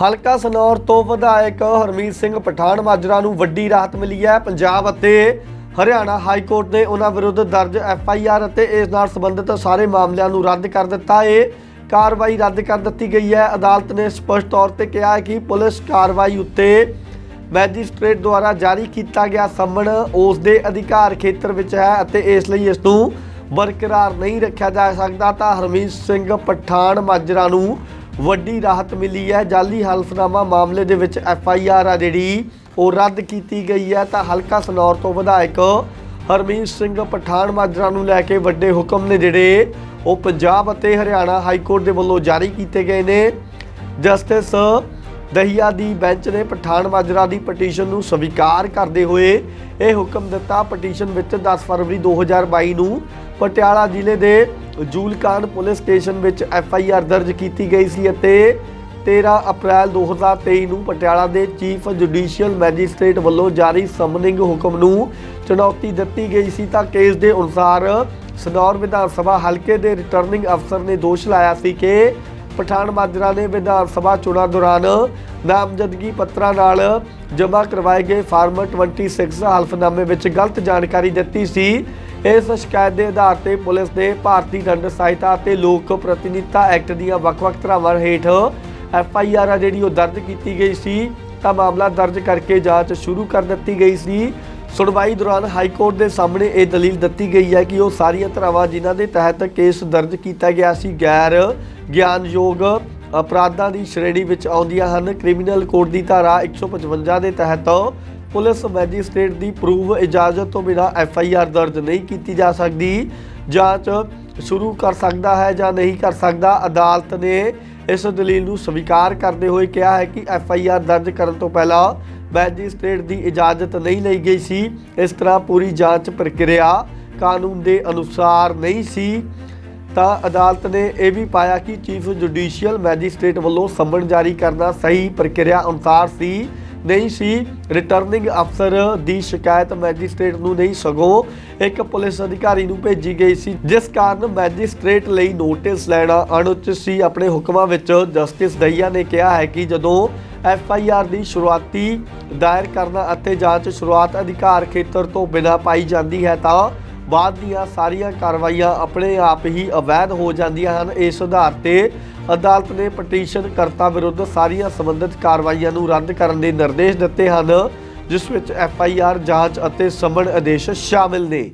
ਹਲਕਾ ਸਨੌਰ ਤੋਂ ਵਿਧਾਇਕ ਹਰਮੀਤ ਸਿੰਘ ਪਠਾਨ ਮਾਜਰਾ ਨੂੰ ਵੱਡੀ ਰਾਹਤ ਮਿਲੀ ਹੈ। ਪੰਜਾਬ ਅਤੇ ਹਰਿਆਣਾ ਹਾਈ ਕੋਰਟ ਨੇ ਉਹਨਾਂ ਵਿਰੁੱਧ ਦਰਜ ਐਫ ਆਈ ਆਰ ਅਤੇ ਇਸ ਨਾਲ ਸੰਬੰਧਿਤ ਸਾਰੇ ਮਾਮਲਿਆਂ ਨੂੰ ਰੱਦ ਕਰ ਦਿੱਤਾ। ਹੈ ਕਾਰਵਾਈ ਰੱਦ ਕਰ ਦਿੱਤੀ ਗਈ ਹੈ। ਅਦਾਲਤ ਨੇ ਸਪਸ਼ਟ ਤੌਰ ਤੇ ਕਿਹਾ ਹੈ ਕਿ ਪੁਲਿਸ ਕਾਰਵਾਈ ਉੱਤੇ ਮੈਜਿਸਟ੍ਰੇਟ ਦੁਆਰਾ ਜਾਰੀ ਕੀਤਾ ਗਿਆ ਸੰਮਣ ਉਸ ਦੇ ਅਧਿਕਾਰ ਖੇਤਰ ਵਿੱਚ ਹੈ ਅਤੇ ਇਸ ਲਈ ਇਸ ਨੂੰ ਬਰਕਰਾਰ ਨਹੀਂ ਰੱਖਿਆ ਜਾ ਸਕਦਾ। ਤਾਂ ਹਰਮੀਤ ਸਿੰਘ ਪਠਾਨ ਮਾਜਰਾ ਨੂੰ ਵੱਡੀ ਰਾਹਤ ਮਿਲੀ ਹੈ। ਜਾਲੀ ਹਲਫਨਾਮਾ ਮਾਮਲੇ ਦੇ ਵਿੱਚ ਐਫ ਆਈ ਆਰ ਆ ਜਿਹੜੀ, ਉਹ ਰੱਦ ਕੀਤੀ ਗਈ ਹੈ। ਤਾਂ ਹਲਕਾ ਸਨੌਰ ਤੋਂ ਵਿਧਾਇਕ ਹਰਮੀਤ ਸਿੰਘ ਪਠਾਨ ਮਾਜਰਾ ਨੂੰ ਲੈ ਕੇ ਵੱਡੇ ਹੁਕਮ ਨੇ ਜਿਹੜੇ, ਉਹ ਪੰਜਾਬ ਅਤੇ ਹਰਿਆਣਾ ਹਾਈ ਕੋਰਟ ਦੇ ਵੱਲੋਂ ਜਾਰੀ ਕੀਤੇ ਗਏ ਨੇ। ਜਸਟਿਸ ਦਹੀਆ ਦੀ ਬੈਂਚ ਨੇ ਪਠਾਨ ਮਾਜਰਾ ਦੀ ਪਟੀਸ਼ਨ ਨੂੰ ਸਵੀਕਾਰ ਕਰਦੇ ਹੋਏ ਇਹ ਹੁਕਮ ਦਿੱਤਾ। ਪਟੀਸ਼ਨ ਵਿੱਚ 10 ਫਰਵਰੀ 2022 ਨੂੰ ਪਟਿਆਲਾ ਜ਼ਿਲ੍ਹੇ ਦੇ ਜੂਲਕਾਨ ਪੁਲਿਸ ਸਟੇਸ਼ਨ ਵਿੱਚ ਐਫ ਆਈ ਆਰ ਦਰਜ ਕੀਤੀ ਗਈ ਸੀ ਅਤੇ 13 ਅਪ੍ਰੈਲ 2023 ਨੂੰ ਪਟਿਆਲਾ ਦੇ ਚੀਫ ਜੁਡੀਸ਼ੀਅਲ ਮੈਜਿਸਟ੍ਰੇਟ ਵੱਲੋਂ ਜਾਰੀ ਸਮਨਿੰਗ ਹੁਕਮ ਨੂੰ ਚੁਣੌਤੀ ਦਿੱਤੀ ਗਈ ਸੀ ਤਾਂ ਕੇਸ ਦੇ ਅਨੁਸਾਰ ਸਨੌਰ ਵਿਧਾਨ ਸਭਾ ਹਲਕੇ ਦੇ ਰਿਟਰਨਿੰਗ ਅਫਸਰ ਨੇ ਦੋਸ਼ ਲਾਇਆ ਸੀ ਕਿ ਪਠਾਨ ਮਾਜਰਾ ਨੇ ਵਿਧਾਨ ਸਭਾ ਚੋਣਾਂ ਦੌਰਾਨ ਨਾਮਜ਼ਦਗੀ ਪੱਤਰਾਂ ਨਾਲ ਜਮ੍ਹਾਂ ਕਰਵਾਏ ਗਏ ਫਾਰਮ 26 ਹਲਫਨਾਮੇ ਵਿੱਚ ਗਲਤ ਜਾਣਕਾਰੀ ਦਿੱਤੀ ਸੀ। ਇਸ ਸ਼ਿਕਾਇਤ ਦੇ ਆਧਾਰ ਤੇ ਪੁਲਿਸ ਨੇ ਭਾਰਤੀ ਦੰਡ ਸਹਾਇਤਾ ਅਤੇ ਲੋਕ ਪ੍ਰਤੀਨਿਧਤਾ ਐਕਟ ਦੀਆਂ ਵੱਖ-ਵੱਖ ਧਾਰਾਵਾਂ ਹੇਠ ਐਫ ਆਈ ਆਰ ਜਿਹੜੀ ਉਹ ਦਰਜ ਕੀਤੀ ਗਈ ਸੀ, ਤਾਂ ਮਾਮਲਾ ਦਰਜ ਕਰਕੇ ਜਾਂਚ ਸ਼ੁਰੂ ਕਰ ਦਿੱਤੀ ਗਈ ਸੀ। ਸੁਣਵਾਈ ਦੌਰਾਨ ਹਾਈ ਕੋਰਟ ਦੇ ਸਾਹਮਣੇ ਇਹ ਦਲੀਲ ਦਿੱਤੀ ਗਈ ਹੈ ਕਿ ਉਹ ਸਾਰੀਆਂ ਧਾਰਾਵਾਂ ਜਿਨ੍ਹਾਂ ਦੇ ਤਹਿਤ ਕੇਸ ਦਰਜ ਕੀਤਾ ਗਿਆ ਸੀ, ਗੈਰ ਗਿਆਨਯੋਗ ਅਪਰਾਧਾਂ ਦੀ ਸ਼੍ਰੇਣੀ ਵਿੱਚ ਆਉਂਦੀਆਂ ਹਨ। ਕ੍ਰਿਮੀਨਲ ਕੋਡ ਦੀ ਧਾਰਾ 155 ਦੇ ਤਹਿਤ ਪੁਲਿਸ ਮੈਜਿਸਟ੍ਰੇਟ ਦੀ ਪ੍ਰੂਵ ਇਜਾਜ਼ਤ ਤੋਂ ਬਿਨਾਂ ਐਫ ਆਈ ਆਰ ਦਰਜ ਨਹੀਂ ਕੀਤੀ ਜਾ ਸਕਦੀ। ਜਾਂਚ ਸ਼ੁਰੂ ਕਰ ਸਕਦਾ ਹੈ ਜਾਂ ਨਹੀਂ ਕਰ ਸਕਦਾ, ਅਦਾਲਤ ਨੇ ਇਸ ਦਲੀਲ ਨੂੰ ਸਵੀਕਾਰ ਕਰਦੇ ਹੋਏ ਕਿਹਾ ਹੈ ਕਿ ਐਫ ਆਈ ਆਰ ਦਰਜ ਕਰਨ ਤੋਂ ਪਹਿਲਾਂ ਮੈਜਿਸਟ੍ਰੇਟ ਦੀ ਇਜਾਜ਼ਤ ਨਹੀਂ ਲਈ ਗਈ ਸੀ। ਇਸ ਤਰ੍ਹਾਂ ਪੂਰੀ ਜਾਂਚ ਪ੍ਰਕਿਰਿਆ ਕਾਨੂੰਨ ਦੇ ਅਨੁਸਾਰ ਨਹੀਂ ਸੀ। ਤਾਂ ਅਦਾਲਤ ਨੇ ਇਹ ਵੀ ਪਾਇਆ ਕਿ ਚੀਫ ਜੁਡੀਸ਼ੀਅਲ ਮੈਜਿਸਟ੍ਰੇਟ ਵੱਲੋਂ ਸੰਮਣ ਜਾਰੀ ਕਰਨਾ ਸਹੀ ਪ੍ਰਕਿਰਿਆ ਅਨੁਸਾਰ ਸੀ। ਨਹੀਂ ਸੀ। ਰਿਟਰਨਿੰਗ ਅਫਸਰ ਦੀ ਸ਼ਿਕਾਇਤ ਮੈਜਿਸਟ੍ਰੇਟ ਨੂੰ ਨਹੀਂ, ਸਗੋਂ ਇੱਕ ਪੁਲਿਸ ਅਧਿਕਾਰੀ ਨੂੰ ਭੇਜੀ ਗਈ ਸੀ, ਜਿਸ ਕਾਰਨ ਮੈਜਿਸਟ੍ਰੇਟ ਲਈ ਨੋਟਿਸ ਲੈਣਾ ਅਣਉਚਿਤ ਸੀ। ਆਪਣੇ ਹੁਕਮਾਂ ਵਿੱਚ ਜਸਟਿਸ ਦਈਆ ਨੇ ਕਿਹਾ ਹੈ ਕਿ ਜਦੋਂ ਐਫ ਆਈ ਆਰ ਦੀ ਸ਼ੁਰੂਆਤੀ ਦਾਇਰ ਕਰਨਾ ਅਤੇ ਜਾਂਚ ਸ਼ੁਰੂਆਤ ਅਧਿਕਾਰ ਖੇਤਰ ਤੋਂ ਬਿਨਾਂ ਪਾਈ ਜਾਂਦੀ ਹੈ, ਤਾਂ ਬਾਅਦ ਦੀਆਂ ਸਾਰੀਆਂ ਕਾਰਵਾਈਆਂ ਆਪਣੇ ਆਪ ਹੀ ਅਵੈਧ ਹੋ ਜਾਂਦੀਆਂ ਹਨ। ਇਸ ਆਧਾਰ ਤੇ ਅਦਾਲਤ ਨੇ ਪਟੀਸ਼ਨ ਕਰਤਾ ਵਿਰੁੱਧ ਸਾਰੀਆਂ ਸੰਬੰਧਿਤ ਕਾਰਵਾਈਆਂ ਨੂੰ ਰੱਦ ਕਰਨ ਦੇ ਨਿਰਦੇਸ਼ ਦਿੱਤੇ ਹਨ, ਜਿਸ ਵਿੱਚ ਐਫ ਆਈ ਆਰ ਜਾਂਚ ਅਤੇ ਸਮਨ ਆਦੇਸ਼ ਸ਼ਾਮਿਲ ਨੇ।